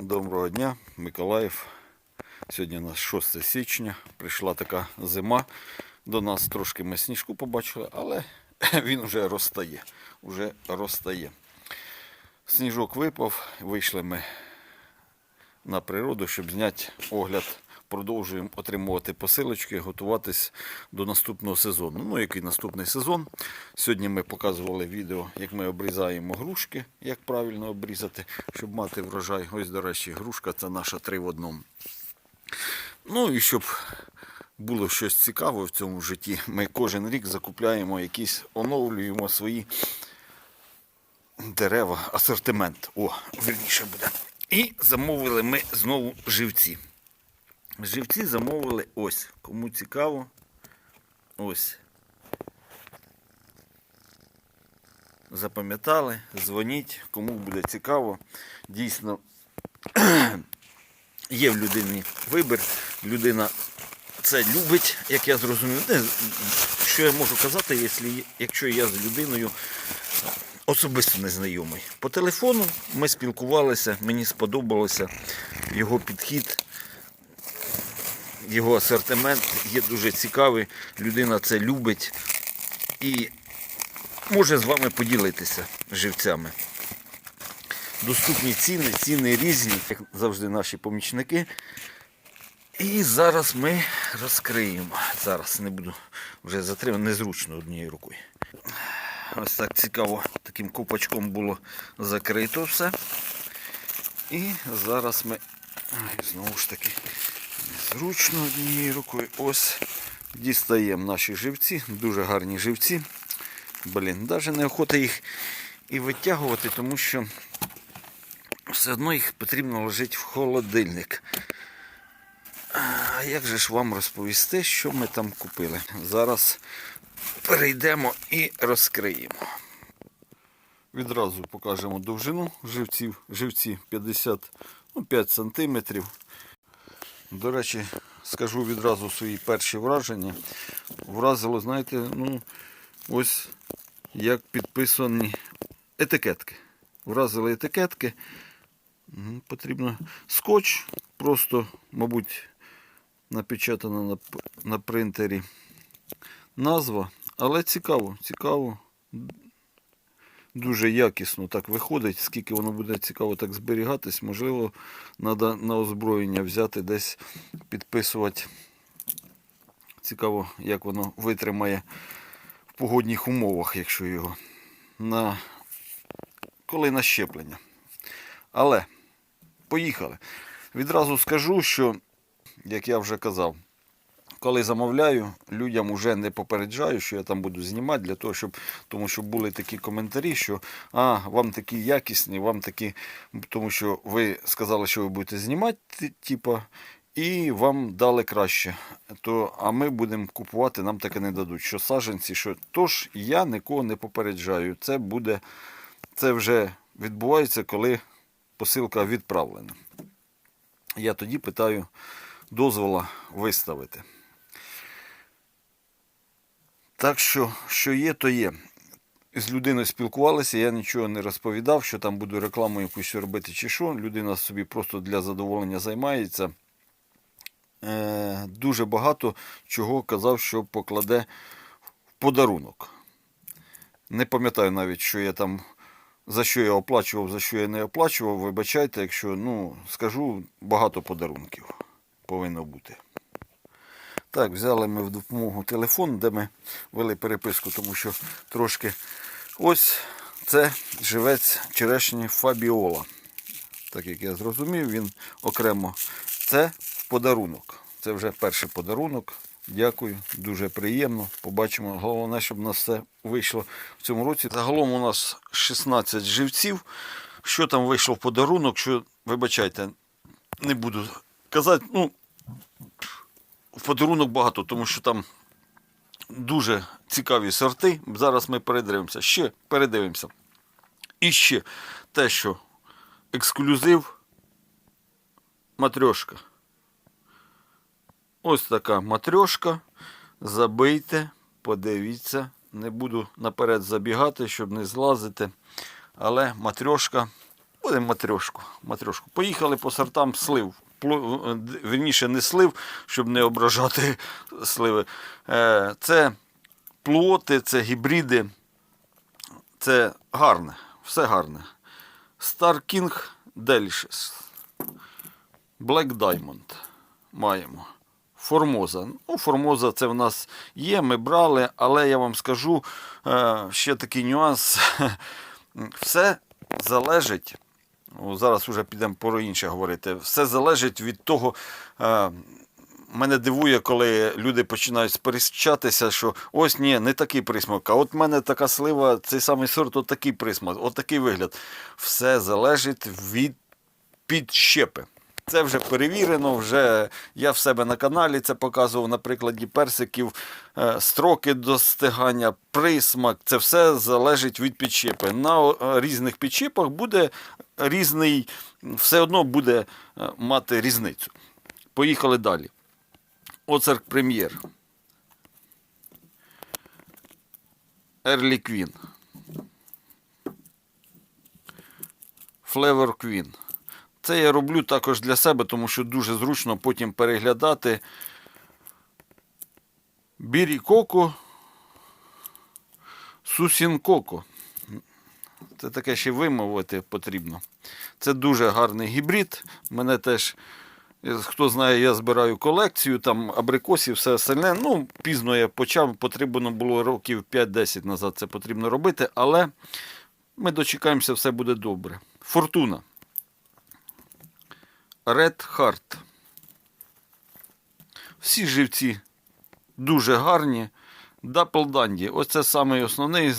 Доброго дня, Миколаїв. Сьогодні у нас 6 січня. Прийшла така зима. До нас трошки ми сніжку побачили, але він вже розтає. Уже розтає. Сніжок випав, вийшли ми на природу, щоб зняти огляд. Продовжуємо отримувати посилочки, готуватись до наступного сезону. Ну, який наступний сезон. Сьогодні ми показували відео, як ми обрізаємо грушки, як правильно обрізати, щоб мати врожай. Ось, до речі, грушка це наша три в одному. Ну і щоб було щось цікаве в цьому житті, ми кожен рік закупляємо якісь, оновлюємо свої дерева, асортимент. О, вірніше буде. І замовили ми знову живці. Живці замовили ось. Кому цікаво. Ось. Запам'ятали, дзвоніть, кому буде цікаво. Дійсно, є в людині вибір. Людина це любить, як я зрозумів. Не, що я можу казати, якщо, я з людиною особисто незнайомий. По телефону ми спілкувалися, мені сподобалося його підхід його асортимент є дуже цікавий. Людина це любить і може з вами поділитися живцями. Доступні ціни, ціни різні, як завжди наші помічники. І зараз ми розкриємо. Зараз не буду вже затримати, незручно однією рукою. Ось так цікаво, таким купачком було закрито все. І зараз ми знову ж таки Зручно однією рукою. Ось дістаємо наші живці, дуже гарні живці. Блін, навіть неохота їх і витягувати, тому що все одно їх потрібно ложити в холодильник. А як же ж вам розповісти, що ми там купили? Зараз перейдемо і розкриємо. Відразу покажемо довжину живців. Живці 55 сантиметрів. До речі, скажу відразу свої перші враження. Вразило, знаєте, ну, ось як підписані етикетки. Вразили етикетки. Мгм, Потрібно скотч, просто, мабуть, напечатана на, на принтері назва. Але цікаво, цікаво. Дуже якісно так виходить, скільки воно буде цікаво так зберігатись, можливо, треба на озброєння взяти десь підписувати. Цікаво, як воно витримає в погодних умовах, якщо його на коли на щеплення. Але поїхали. Відразу скажу, що, як я вже казав, коли замовляю, людям вже не попереджаю, що я там буду знімати, для того, щоб, тому що були такі коментарі, що а, вам такі якісні, вам такі, тому що ви сказали, що ви будете знімати, типа, і вам дали краще. То, а ми будемо купувати, нам таке не дадуть. Що саженці, що. Тож я нікого не попереджаю. Це буде, це вже відбувається, коли посилка відправлена. Я тоді питаю дозвола виставити. Так що, що є, то є. З людиною спілкувалися, я нічого не розповідав, що там буду рекламу якусь робити чи що. Людина собі просто для задоволення займається. Е, дуже багато чого казав, що покладе в подарунок. Не пам'ятаю навіть, що я там, за що я оплачував, за що я не оплачував. Вибачайте, якщо ну, скажу, багато подарунків повинно бути. Так, взяли ми в допомогу телефон, де ми вели переписку, тому що трошки ось це живець черешні Фабіола. Так як я зрозумів, він окремо. Це подарунок. Це вже перший подарунок. Дякую, дуже приємно. Побачимо. Головне, щоб у нас все вийшло в цьому році. Загалом у нас 16 живців. Що там вийшло в подарунок, що, вибачайте, не буду казати. Ну, в подарунок багато, тому що там дуже цікаві сорти. Зараз ми передивимося. Ще передивимося. І ще те, що ексклюзив матрьошка. Ось така матрьошка. Забийте, подивіться. Не буду наперед забігати, щоб не злазити. Але матрьошка Будемо матрьошку. матрьошку. Поїхали по сортам слив. Е, Вірніше, не слив, щоб не ображати сливи. Е, Це плоти, це гібриди. Це гарне, все гарне. Star King Delicious. Black Diamond маємо. Формоза. Ну, Формоза це в нас є, ми брали, але я вам скажу е, ще такий нюанс. Все залежить. О, Зараз вже підемо про інше говорити. Все залежить від того. Е, Мене дивує, коли люди починають сперечатися, що ось ні, не такий присмак. А от в мене така слива, цей самий сорт, от такий присмак, от такий вигляд. Все залежить від підщепи. Це вже перевірено, вже я в себе на каналі це показував на прикладі персиків, е, строки достигання, присмак. Це все залежить від підщепи. На е, різних підщепах буде різний, все одно буде е, мати різницю. Поїхали далі. Оцерк прем'єр. Ерлі Квін. Флевор Квін. Це я роблю також для себе, тому що дуже зручно потім переглядати. Бірі Коко. Сусін Коко. Це таке ще вимовити потрібно. Це дуже гарний гібрид. Мене теж, е, хто знає, я збираю колекцію, там абрикосів, все остальне. Ну, пізно я почав, потрібно було років 5-10 назад це потрібно робити, але ми дочекаємося, все буде добре. Фортуна. Red Heart. Всі живці дуже гарні. Дапл Данді. Ось це самий основний,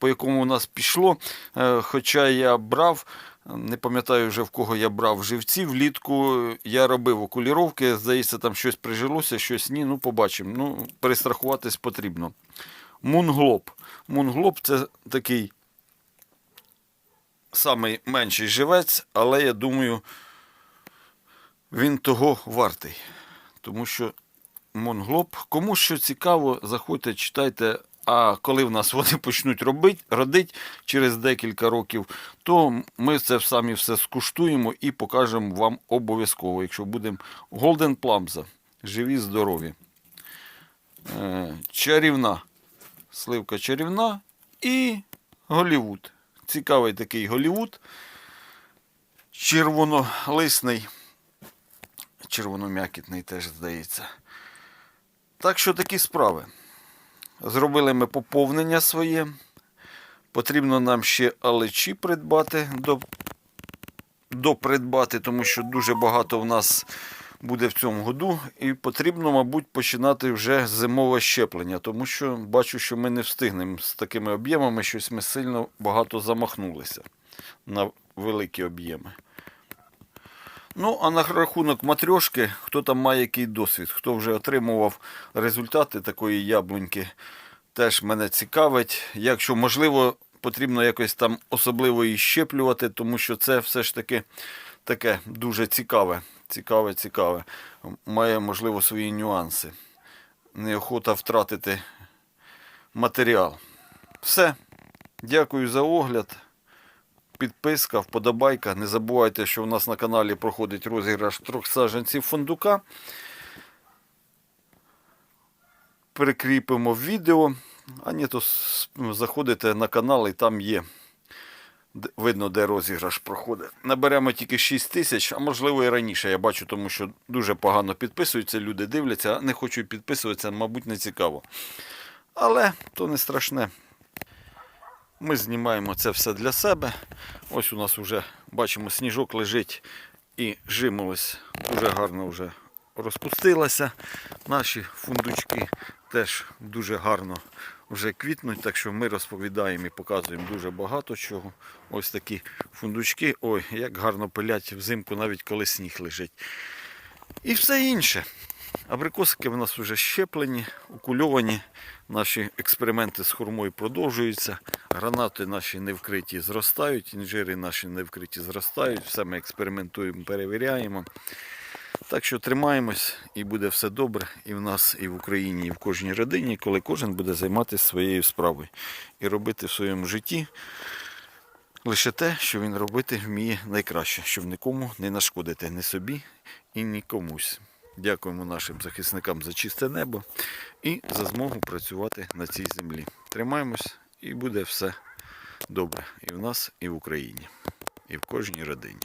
по якому у нас пішло. Е, Хоча я брав, не пам'ятаю вже в кого я брав живці. Влітку я робив окуліровки. Здається, там щось прижилося, щось ні. Ну, побачимо. Ну, перестрахуватись потрібно. Мунглоб. Мунглоб це такий самий менший живець, але я думаю, він того вартий. Тому що Монглоб, кому що цікаво, заходьте, читайте. А коли в нас вони почнуть робити, родити через декілька років, то ми це самі все скуштуємо і покажемо вам обов'язково, якщо будемо Golden Plumza. Живі, здорові. Е, чарівна. Сливка чарівна і Голівуд. Цікавий такий Голівуд. Червонолисний. Червоном'якітний теж здається. Так що такі справи. Зробили ми поповнення своє. Потрібно нам ще алечі придбати, до, допридбати, тому що дуже багато в нас буде в цьому году. І потрібно, мабуть, починати вже зимове щеплення, тому що бачу, що ми не встигнемо з такими об'ємами, щось ми сильно багато замахнулися на великі об'єми. Ну, а на рахунок матрьошки, хто там має який досвід, хто вже отримував результати такої яблуньки, теж мене цікавить. Якщо можливо, потрібно якось там особливо її щеплювати, тому що це все ж таки таке дуже цікаве. Цікаве, цікаве. Має, можливо, свої нюанси. Неохота втратити матеріал. Все. Дякую за огляд підписка, вподобайка. Не забувайте, що у нас на каналі проходить розіграш трьох саджанців фундука. Прикріпимо відео. А ні, то заходите на канал і там є. Видно, де розіграш проходить. Наберемо тільки 6 тисяч, а можливо і раніше. Я бачу, тому що дуже погано підписуються, люди дивляться, не хочуть підписуватися, мабуть, не цікаво. Але то не страшне. Ми знімаємо це все для себе. Ось у нас вже бачимо, сніжок лежить і жимолось дуже гарно вже розпустилася. Наші фундучки теж дуже гарно вже квітнуть, так що ми розповідаємо і показуємо дуже багато чого. Ось такі фундучки. Ой, як гарно пилять взимку, навіть коли сніг лежить. І все інше. Абрикосики в нас вже щеплені, укульовані. Наші експерименти з хурмою продовжуються. Гранати наші не вкриті зростають, інжири наші не вкриті зростають. Все ми експериментуємо, перевіряємо. Так що тримаємось і буде все добре і в нас, і в Україні, і в кожній родині, коли кожен буде займатися своєю справою і робити в своєму житті лише те, що він робити вміє найкраще, щоб нікому не нашкодити, ні собі і нікомусь. Дякуємо нашим захисникам за чисте небо і за змогу працювати на цій землі. Тримаємось і буде все добре і в нас, і в Україні, і в кожній родині.